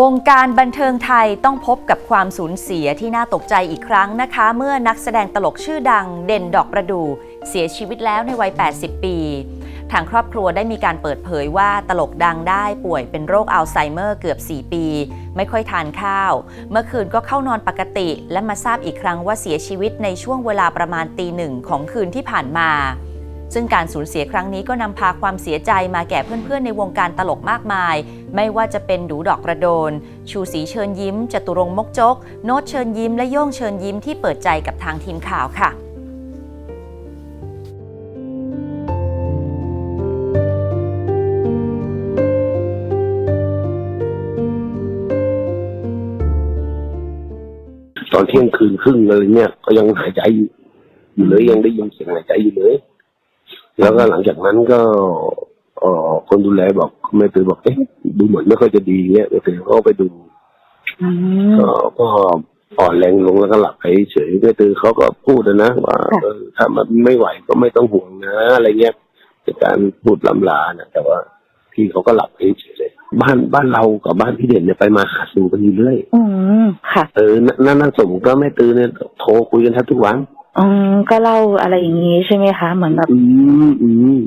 วงการบันเทิงไทยต้องพบกับความสูญเสียที่น่าตกใจอีกครั้งนะคะ เมื่อนักแสดงตลกชื่อดังเด่นดอกประดู่เสียชีวิตแล้วในวัย 80 ปี ทางครอบครัวได้มีการเปิดเผยว่าตลกดังได้ป่วยเป็นโรคอัลไซเมอร์เกือบ 4 ปี ไม่ค่อยทานข้าว เมื่อคืนก็เข้านอนปกติ และมาทราบอีกครั้งว่าเสียชีวิตในช่วงเวลาประมาณตีหนึ่งของคืนที่ผ่านมาซึ่งการสูญเสียครั้งนี้ก็นำพาความเสียใจมาแก่เพื่อนๆ ในวงการตลกมากมาย ไม่ว่าจะเป็นดูดอกกระโดน ชูศรีเชิญยิ้ม จตุรงมกจก โน้ตเชิญยิ้ม และโย่งเชิญยิ้มที่เปิดใจกับทางทีมข่าวค่ะตอนเที่ยงคืนครึ่งเลยเนี่ยก็ยังหายใจอยู่เลยยังได้ยินเสียงหายใจอยู่เลย แล้วก็หลังจากนั้นก็ อ่อคนดูแลบอกแม่ตือบอกเอ๊ะดูเหมือนไม่ค่อยจะดีเงี้ยแม่ตือก็ไปดูอืม ก็ก็อ่อนแรงลงแล้วก็หลับไปเฉยแม่ตือเขาก็พูดนะว่าค่ะ เออถ้ามันไม่ไหวก็ไม่ต้องห่วงนะอะไรเงี้ยเป็นการพูดลำลานะแต่ว่าพี่เขาก็หลับไปเฉยเลยบ้านบ้านเรากับบ้านพี่เด่นเนี่ยไปมาหาสู่กันอยู่เรื่อยอืม ค่ะ เออนั่นนั่นนั่นสมก็แม่ตือเนี่ยโทรคุยกันแทบทุกวัน อืม ก็เล่าอะไรอย่างนี้ใช่ไหมคะ เหมือนแบบ อืมอืมอืม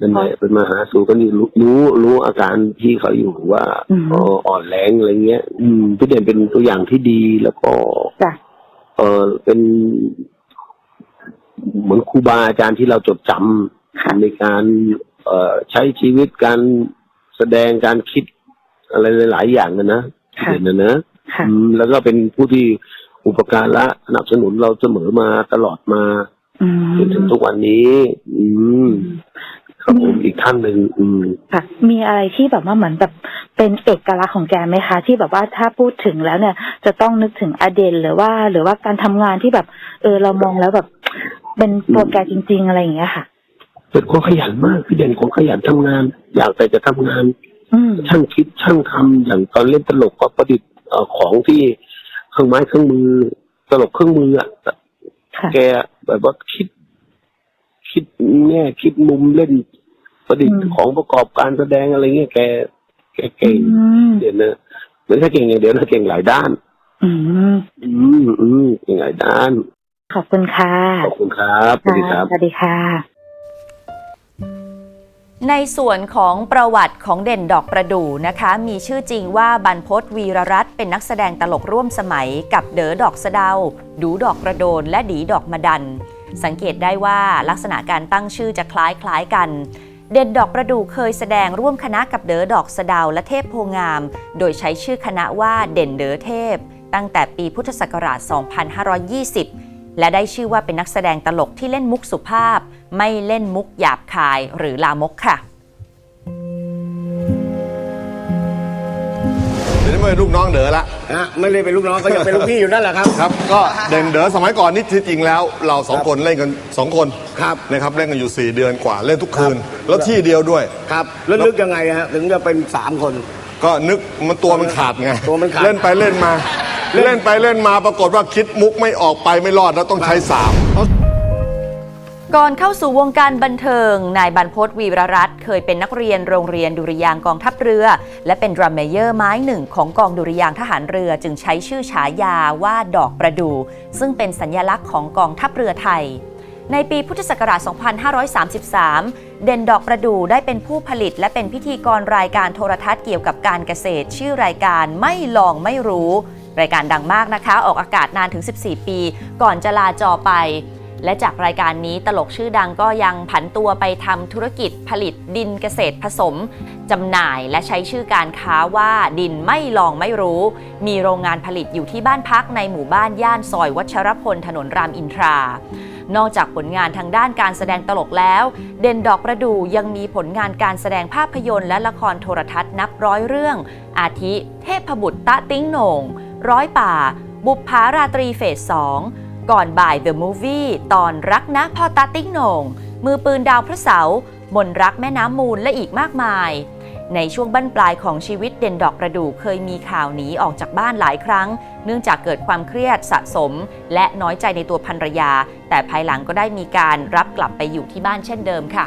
นั่นแหละเป็นมาหาสู่กันอยู่รู้รู้รู้อาการพี่เขาอยู่ว่าอืมเอออ่อนแรงอะไรเงี้ย อืมพี่เด่นเป็นตัวอย่างที่ดีแล้วก็จ้ะเออเป็น เหมือนครูบาอาจารย์ที่เราจดจำค่ะในการ เอ่อใช้ชีวิตการแสดงการคิดอะไรหลาย ๆ อย่างนะนะพี่ค่ะเด่นนะนะค่ะอืมแล้วก็เป็นผู้ที่อุปการะสนับสนุนเราเสมอมาตลอดมาอืมจนถึงทุกวันนี้ อืม ครับผมอีกท่านหนึ่งอืม ค่ะ มีอะไรที่แบบว่าเหมือนแบบเป็นเอกลักษณ์ของแกไหมคะ ที่แบบว่าถ้าพูดถึงแล้วเนี่ย จะต้องนึกถึงอเดนหรือว่า หรือว่าการทำงานที่แบบ เออเรามองแล้วแบบ เป็นตัวแกจริง ๆ อะไรอย่างเงี้ยค่ะ เป็นคนขยันมากพี่เด่นคนขยันทำงาน อยากแต่จะทำงาน อืม ช่างคิดช่างทำอย่างตอนเล่นตลกก็ประดิษฐ์เอ่อของที่เครื่องไม้เครื่องมือ ตลกเครื่องมืออะค่ะ แกแบบว่าคิด คิดแง่คิดมุมเล่น ประดิษฐ์อืมของประกอบการแสดงอะไรเงี้ยแกแกเก่งอืมเด่นนะไม่ใช่เก่งอย่างเดียวนะเก่งหลายด้าน อืมอืมอืมเก่งหลายด้าน ขอบคุณค่ะขอบคุณครับสวัสดีครับสวัสดีค่ะในส่วนของประวัติของเด่นดอกประดู่นะคะ มีชื่อจริงว่าบรรพศวีรรัตน์เป็นนักแสดงตลกร่วมสมัยกับเด๋อดอกสะเดา ดูดอกกระโดนและดีดอกมะดัน สังเกตได้ว่าลักษณะการตั้งชื่อจะคล้ายคล้ายๆกัน เด่นดอกประดู่เคยแสดงร่วมคณะกับเด๋อดอกสะดาวและเทพโพงาม โดยใช้ชื่อคณะว่าเด่นเด๋อเทพ ตั้งแต่ปีพุทธศักราช 2520 และได้ชื่อว่าเป็นนักแสดงตลกที่เล่นมุกสุภาพ ไม่เล่นมุกหยาบคายหรือลามกค่ะ นี้ไม่เป็นลูกน้องเด๋อละฮะไม่ได้เป็นลูกน้องก็ยังเป็นลูกพี่อยู่นั่นแหละครับ ครับ ก็เด่นเด๋อสมัยก่อนนี่ที่จริงแล้ว เราสองคนเล่นกันสองคนครับนะครับเล่นกันอยู่ 4 เดือนกว่าเล่นทุกคืนครับแล้วที่เดียวด้วย ครับแล้วนึกยังไงฮะถึงจะเป็นสามคน ก็นึกมันตัวมันขาดไงตัวมันขาด เล่นไปเล่นมา เล่นไปเล่นมาปรากฏว่าคิดมุกไม่ออกไปไม่รอดแล้วต้องใช้สาม ก่อนเข้าสู่วงการบันเทิง นายบรรพศวีรรัตน์เคยเป็นนักเรียนโรงเรียนดุริยางกองทัพเรือ และเป็นดรัมเมเยอร์ไม้หนึ่งของกองดุริยางทหารเรือจึงใช้ชื่อฉายาว่าดอกประดู่ซึ่งเป็นสัญญลักษณ์ของกองทัพเรือไทย ในปีพุทธศักราช 2533 เด่นดอกประดู่ได้เป็นผู้ผลิต และเป็นพิธีกรรายการโทรทัศน์เกี่ยวกับการเกษตร ชื่อรายการไม่ลองไม่รู้ รายการดังมากนะคะ ออกอากาศนานถึง 14 ปี ก่อนจะลาจอไป และจากรายการนี้ตลกชื่อดังก็ยังผันตัวไปทำธุรกิจผลิตดินเกษตรผสมจำหน่ายและใช้ชื่อการค้าว่าดินไม่ลองไม่รู้ มีโรงงานผลิตอยู่ที่บ้านพักในหมู่บ้านย่านซอยวัชรพลถนนรามอินทรานอกจากผลงานทางด้านการแสดงตลกแล้ว เด่นดอกประดู่ยังมีผลงานการแสดงภาพยนตร์และละครโทรทัศน์นับร้อยเรื่อง อาทิ เทพบุตรตะติ้งโหน่ง ร้อยป่า บุปผาราตรีเฟสสอง ก่อนบ่าย The Movie ตอนรักนะพ่อตาติ้งโหน่ง มือปืนดาวพระเสาร์มนรักแม่น้ำมูลและอีกมากมาย ในช่วงบั้นปลายของชีวิตเด่นดอกประดู่เคยมีข่าวหนีออกจากบ้านหลายครั้ง เนื่องจากเกิดความเครียดสะสม และน้อยใจในตัวภรรยา แต่ภายหลังก็ได้มีการรับกลับไปอยู่ที่บ้านเช่นเดิมค่ะ